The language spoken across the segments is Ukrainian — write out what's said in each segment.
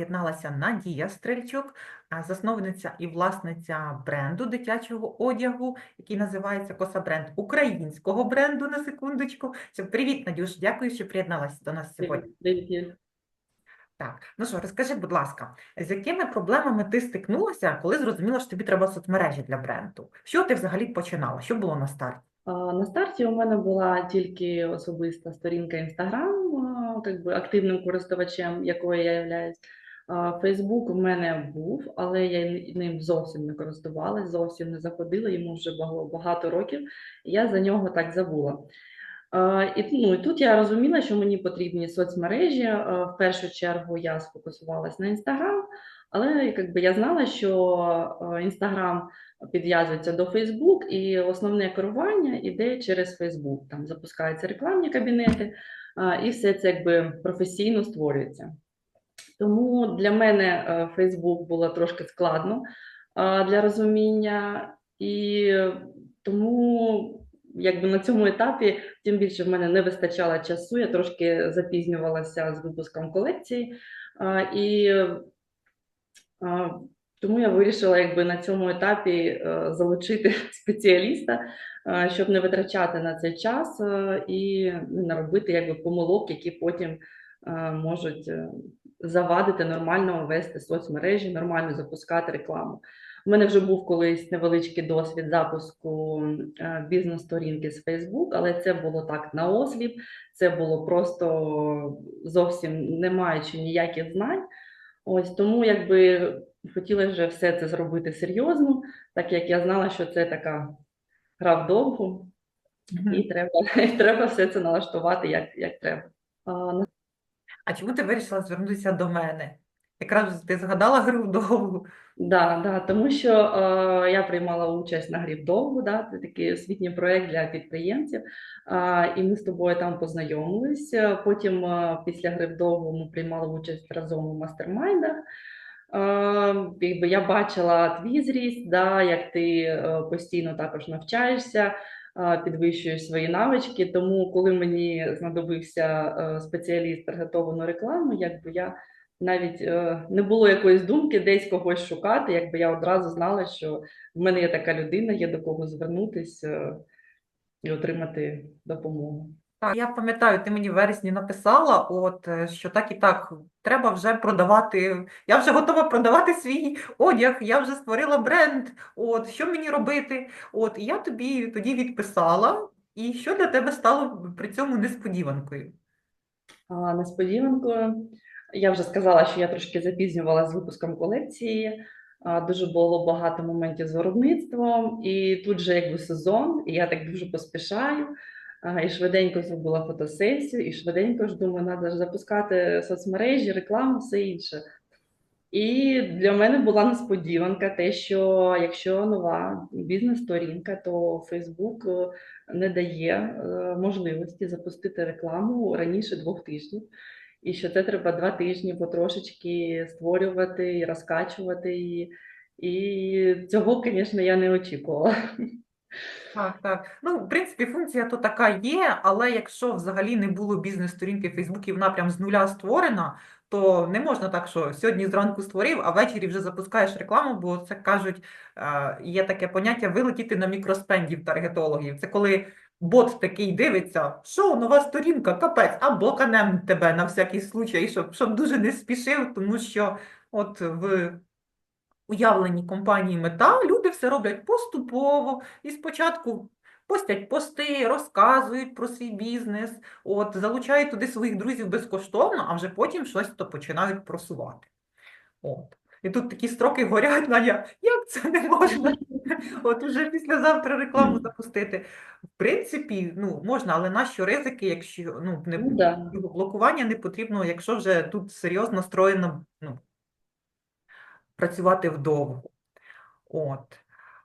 Єдналася Надія Стрельчук, засновниця і власниця бренду дитячого одягу, який називається Коса Бренд, українського бренду на секундочку. Це- Привіт, Надюш, дякую, що приєдналася до нас сьогодні. Привіт. Так, ну що, розкажи, будь ласка, з якими проблемами ти стикнулася, коли зрозуміла, що тобі треба соцмережі для бренду? Що ти взагалі починала? Що було на старті? На старті у мене була тільки особиста сторінка Instagram, би активним користувачем, якою я являюсь. Фейсбук в мене був, але я ним зовсім не користувалась, зовсім не заходила, йому вже багато років, я за нього так забула. І, ну, і тут я розуміла, що мені потрібні соцмережі. В першу чергу я сфокусувалась на Instagram, але якби, я знала, що Instagram підв'язується до Facebook, і основне керування йде через Facebook. Там запускаються рекламні кабінети, і все це якби професійно створюється. Тому для мене Facebook було трошки складно е, для розуміння, і тому якби на цьому етапі, тим більше в мене не вистачало часу, я трошки запізнювалася з випуском колекції. е, І е, тому я вирішила якби на цьому етапі залучити спеціаліста, щоб не витрачати на цей час і не наробити якби помилок, які потім можуть е, завадити нормально вести соцмережі, нормально запускати рекламу. У мене вже був колись невеличкий досвід запуску е, бізнес-сторінки з Facebook, але це було так наосліп, це було просто зовсім не маючи ніяких знань. Ось тому якби хотіла вже все це зробити серйозно, так як я знала, що це така гра вдовгу, і треба, і треба все це налаштувати як, як треба. А, чому ти вирішила звернутися до мене? Якраз ти згадала гру довгу. Да, да, тому що е, я приймала участь на грі вдовгу, да, це такий освітній проєкт для підприємців, е, і ми з тобою там познайомились. Е, Потім е, після гри вдовгу ми приймали участь разом у мастермайндах. Е, якби я бачила твій зріст, да, як ти е, постійно також навчаєшся, підвищуєш свої навички. Тому, коли мені знадобився е, спеціаліст таргетовану рекламу, якби я навіть е, не було якоїсь думки десь когось шукати, якби я одразу знала, що в мене є така людина, є до кого звернутися е, і отримати допомогу. Так, я пам'ятаю, ти мені в вересні написала, от, е, що так і так, треба вже продавати, я вже готова продавати свій одяг, я вже створила бренд, от, що мені робити? От, і я тобі тоді відписала, і що для тебе стало при цьому несподіванкою? А несподіванкою, я вже сказала, що я трошки запізнювалася з випуском колекції. Дуже було багато моментів з виробництвом, і тут же якби сезон, і я так дуже поспішаю. І швиденько зробила фотосесію, і швиденько ж думаю, треба ж запускати соцмережі, рекламу, все інше. І для мене була несподіванка те, що якщо нова бізнес-сторінка, то Facebook е, не дає е, можливості запустити рекламу раніше двох тижнів. І що це треба два тижні потрошечки створювати і розкачувати її. І цього, звісно, я не очікувала. Так, так. Ну, в принципі, функція то така є, але якщо взагалі не було бізнес-сторінки в Фейсбуці, вона прям з нуля створена, то не можна так, що сьогодні зранку створив, а ввечері вже запускаєш рекламу, бо це кажуть, е, є таке поняття вилетіти на мікроспендів таргетологів. Це коли бот такий дивиться, що нова сторінка, капець, а блоканем тебе на всякий случай, щоб, щоб дуже не спішив, тому що от в уявленні компанії мета, люди все роблять поступово і спочатку постять пости, розказують про свій бізнес, от, залучають туди своїх друзів безкоштовно, а вже потім щось то починають просувати. От. І тут такі строки горять, Надя, як це не можна? От уже післязавтра рекламу запустити. В принципі, ну, можна, але нащо ризики, якщо ну, не, Ну, да. блокування не потрібно, якщо вже тут серйозно настроєно ну, працювати вдовго. От.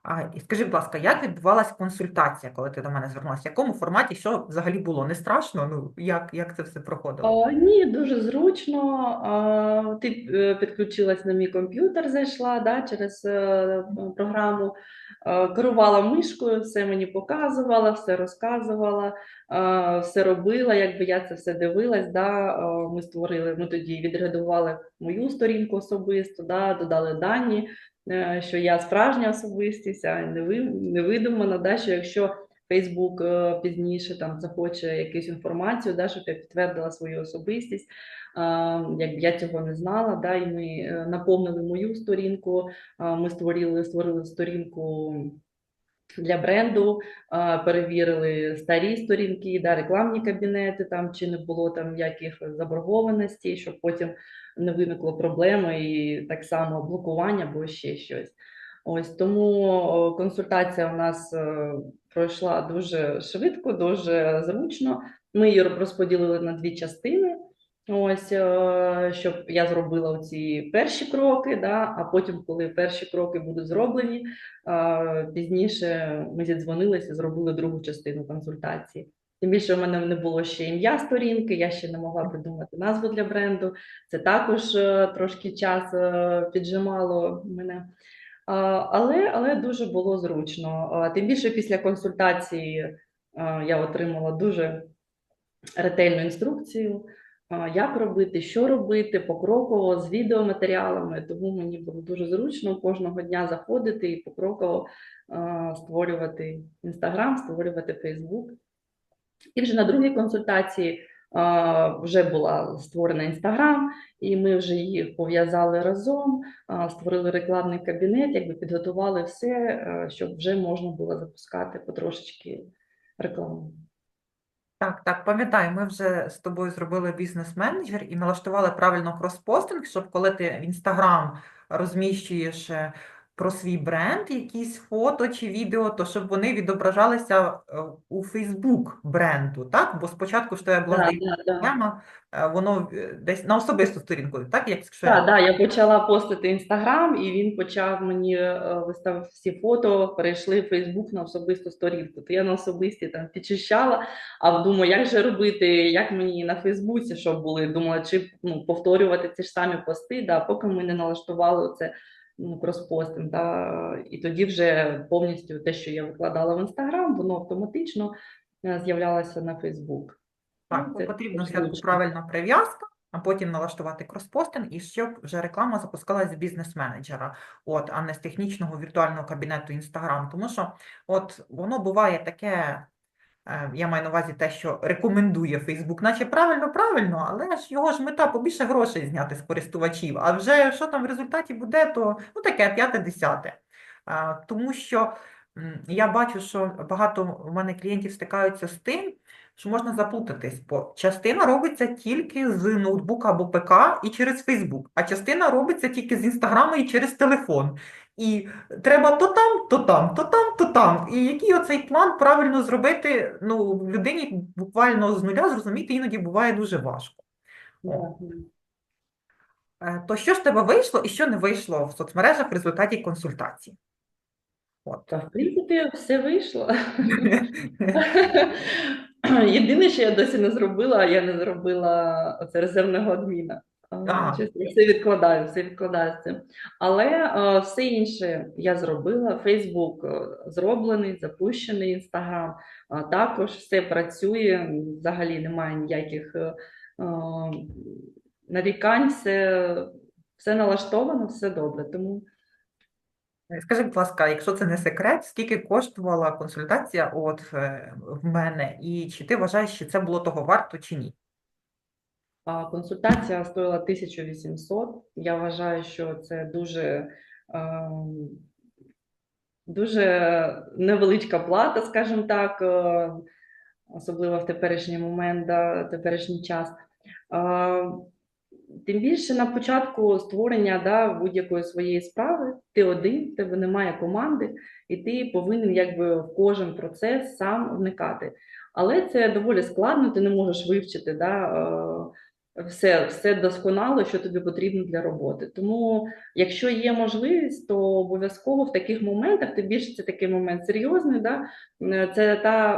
А, і скажи, будь ласка, як відбувалася консультація, коли ти до мене звернулася? В якому форматі, що взагалі було? Не страшно? Ну, як, як це все проходило? А, ні, дуже зручно. А, ти е, підключилась на мій комп'ютер, зайшла да, через е, програму. керувала мишкою, все мені показувала, все розказувала, все робила, якби я це все дивилась. Да, ми створили, ми тоді відредагували мою сторінку особисто, да, додали дані, що я справжня особистість, а не ви- не видумана, да, що якщо Фейсбук е, пізніше там захоче якусь інформацію, да, щоб я підтвердила свою особистість. як я цього не знала, да, і ми е, наповнили мою сторінку. Ми створили, створили сторінку для бренду, перевірили старі сторінки, да, рекламні кабінети, там чи не було там ніяких заборгованостей, щоб потім не виникло проблеми і так само блокування або ще щось. Ось тому консультація у нас е, пройшла дуже швидко, дуже зручно. Ми її розподілили на дві частини. Ось, е, щоб я зробила ці перші кроки, да, а потім, коли перші кроки будуть зроблені, е, пізніше ми зідзвонилися зробили другу частину консультації. Тим більше в мене не було ще ім'я сторінки, я ще не могла придумати назву для бренду. Це також е, трошки час піджимало мене. Але, але дуже було зручно. Тим більше після консультації я отримала дуже ретельну інструкцію, як робити, що робити, покроково з відеоматеріалами. Тому мені було дуже зручно кожного дня заходити і покроково створювати Інстаграм, створювати Фейсбук. І вже на другій консультації вже була створена Інстаграм, і ми вже її пов'язали разом, створили рекламний кабінет, якби підготували все, щоб вже можна було запускати потрошечки рекламу. Так, так, пам'ятаю, ми вже з тобою зробили бізнес-менеджер і налаштували правильно кроспостинг, щоб коли ти в Інстаграм розміщуєш е, про свій бренд, якісь фото чи відео, то щоб вони відображалися е, у Фейсбук бренду, так? Бо спочатку ж тебе була Да, да, да. е, воно е, десь на особисту сторінку, так? Якщо я Так, да, я почала постити Інстаграм, і він почав мені виставив всі фото, перейшли в Фейсбук на особисту сторінку. То я на особисті там підчищала, а думаю, як же робити, як мені на Фейсбуці, щоб були. Думала, чи ну, повторювати ці ж самі пости, да, поки ми не налаштували це ну, кроспостинг. Да, і тоді вже повністю те, що я викладала в Інстаграм, воно автоматично е, з'являлося на Фейсбук. Так, Ну, це потрібно дуже правильна прив'язка, а потім налаштувати кроспостинг, і щоб вже реклама запускалась з бізнес-менеджера, от, а не з технічного віртуального кабінету Instagram. Тому що от воно буває таке, я маю на увазі те, що рекомендує Facebook, наче правильно, правильно, але ж його ж мета побільше грошей зняти з користувачів. А вже що там в результаті буде, то ну таке п'яте-десяте. Тому що я бачу, що багато у мене клієнтів стикаються з тим, що можна заплутатись, бо частина робиться тільки з ноутбука або ПК і через Facebook, а частина робиться тільки з Інстаграма і через телефон. І треба то там, то там, то там, то там. І який оцей план правильно зробити, ну, людині буквально з нуля зрозуміти іноді буває дуже важко. Е, То що ж тебе вийшло і що не вийшло в соцмережах в результаті консультації? От. Та, в принципі, все вийшло. Єдине, що я досі не зробила, я не зробила оце резервного адміна. А, Ага. Все відкладаю, все відкладаю з цим. Але е, все інше я зробила. Фейсбук е, зроблений, запущений, Інстаграм також все працює. Взагалі немає ніяких е, е, нарікань, все, все налаштовано, все добре. Тому Скажи, будь ласка, якщо це не секрет, скільки коштувала консультація от в мене, і чи ти вважаєш, що це було того варто чи ні? Консультація стоїла 1800. Я вважаю, що це дуже, ем, дуже невеличка плата, скажімо так, е, особливо в теперішній момент, да, теперішній час. Е, Тим більше на початку створення да, будь-якої своєї справи, ти один, тебе немає команди, і ти повинен якби в кожен процес сам вникати. Але це доволі складно, ти не можеш вивчити да, е, все, все досконало, що тобі потрібно для роботи. Тому, якщо є можливість, то обов'язково в таких моментах, тим більше це такий момент серйозний, да, це та,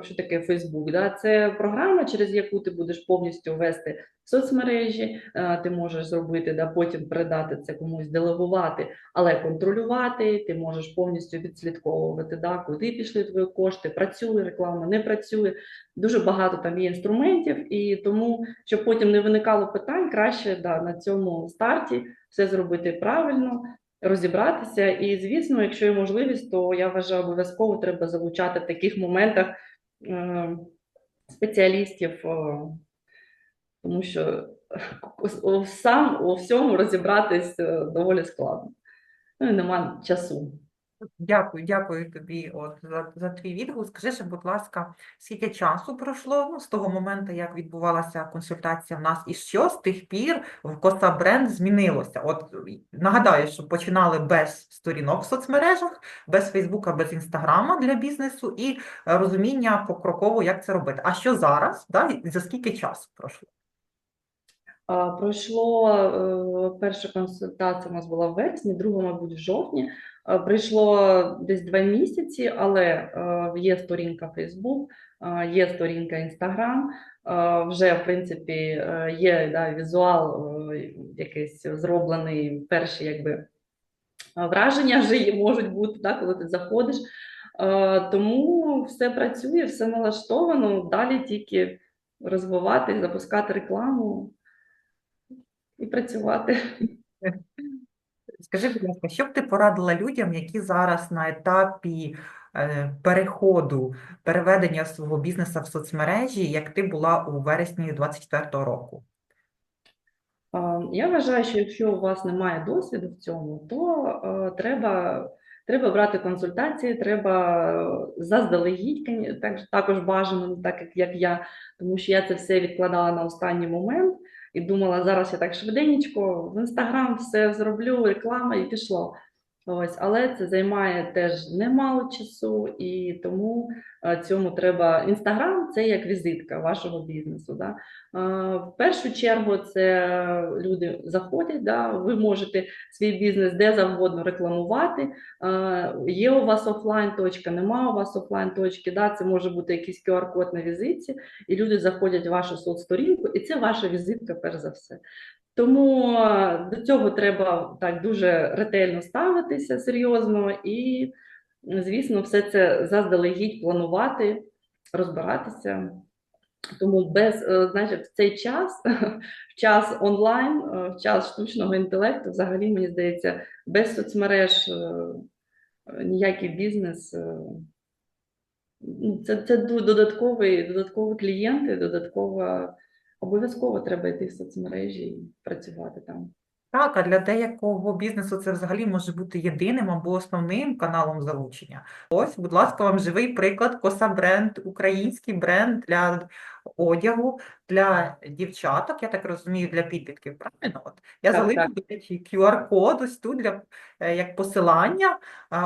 е, що таке Фейсбук, да, це програма, через яку ти будеш повністю вести соцмережі, е, ти можеш зробити, да, потім передати це комусь, делегувати, але контролювати, ти можеш повністю відслідковувати, да, куди пішли твої кошти, працює реклама, не працює. Дуже багато там є інструментів, і тому, щоб потім не виникало питань, краще да, на цьому старті все зробити правильно, розібратися. І, звісно, якщо є можливість, то я вважаю, обов'язково треба залучати в таких моментах е, спеціалістів, е, тому що сам у всьому розібратись е, доволі складно. Ну і нема часу. Дякую, дякую тобі от, за, за твій відгук. Скажи ще, будь ласка, скільки часу пройшло ну, з того моменту, як відбувалася консультація в нас, і що з тих пір в Коса Бренд змінилося? От нагадаю, що починали без сторінок в соцмережах, без Фейсбука, без Інстаграма для бізнесу і розуміння покроково, як це робити. А що зараз? Да? За скільки часу пройшло? Пройшло е, перша консультація у нас була в вересні, друга, мабуть, в жовтні. Е, Пройшло десь два місяці, але е, є сторінка е, є сторінка е, Вже, в принципі, є да, візуал якийсь зроблений, перші якби враження вже можуть бути, да, коли ти заходиш. Тому все працює, все налаштовано. Далі тільки розвивати, запускати рекламу і працювати. Скажи, будь ласка, що б ти порадила людям, які зараз на етапі е, переходу, переведення свого бізнесу в соцмережі, як ти була у вересні 24-го року? Я вважаю, що якщо у вас немає досвіду в цьому, то е, треба, треба брати консультації, треба заздалегідь, також бажано, так як я, тому що я це все відкладала на останній момент і думала, зараз я так швиденько в інстаграм все зроблю, реклама і пішло. Ось, але це займає теж немало часу, і тому е, цьому треба. Інстаграм це як візитка вашого бізнесу. Да? В першу чергу це люди заходять, да, ви можете свій бізнес де завгодно рекламувати. Є у вас офлайн точка, немає у вас офлайн точки. Да, це може бути якийсь QR-код на візитці, і люди заходять в вашу соцсторінку, і це ваша візитка, перш за все. Тому до цього треба так дуже ретельно ставитися серйозно і, звісно, все це заздалегідь планувати, розбиратися. Тому без, е, значить, в цей час, в час онлайн, е, в час штучного інтелекту, взагалі, мені здається, без соцмереж е, ніякий бізнес. ну, Це, це додатковий, додаткові клієнти, додаткова. Обов'язково треба йти в соцмережі і працювати там. Так, а для деякого бізнесу це взагалі може бути єдиним або основним каналом залучення. Ось, будь ласка, вам живий приклад Коса бренд, український бренд для одягу, для дівчаток, я так розумію, для підлітків. Правильно? От я Так, залишу, до речі, QR-код ось тут для е, як посилання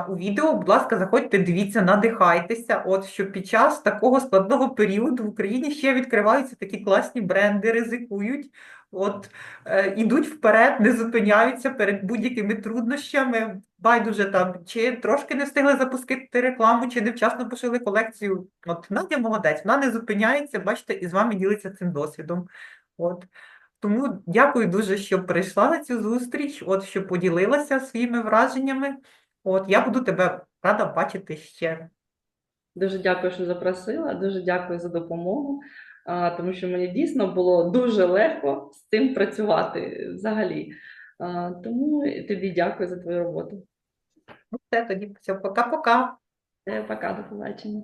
у відео. Будь ласка, заходьте, дивіться, надихайтеся. От що під час такого складного періоду в Україні ще відкриваються такі класні бренди, ризикують. От е, ідуть вперед, не зупиняються перед будь-якими труднощами. Байдуже там, чи трошки не встигли запустити рекламу, чи невчасно пошили колекцію. От Надя молодець, вона не зупиняється, бачите, і з вами ділиться цим досвідом. От. Тому дякую дуже, що прийшла на цю зустріч, от, що поділилася своїми враженнями. От, я буду тебе рада бачити ще. Дуже дякую, що запросила, дуже дякую за допомогу, тому що мені дійсно було дуже легко з цим працювати взагалі. Тому тобі дякую за твою роботу. Ну, все, тоді все, пока-пока. Е, Пока, до побачення.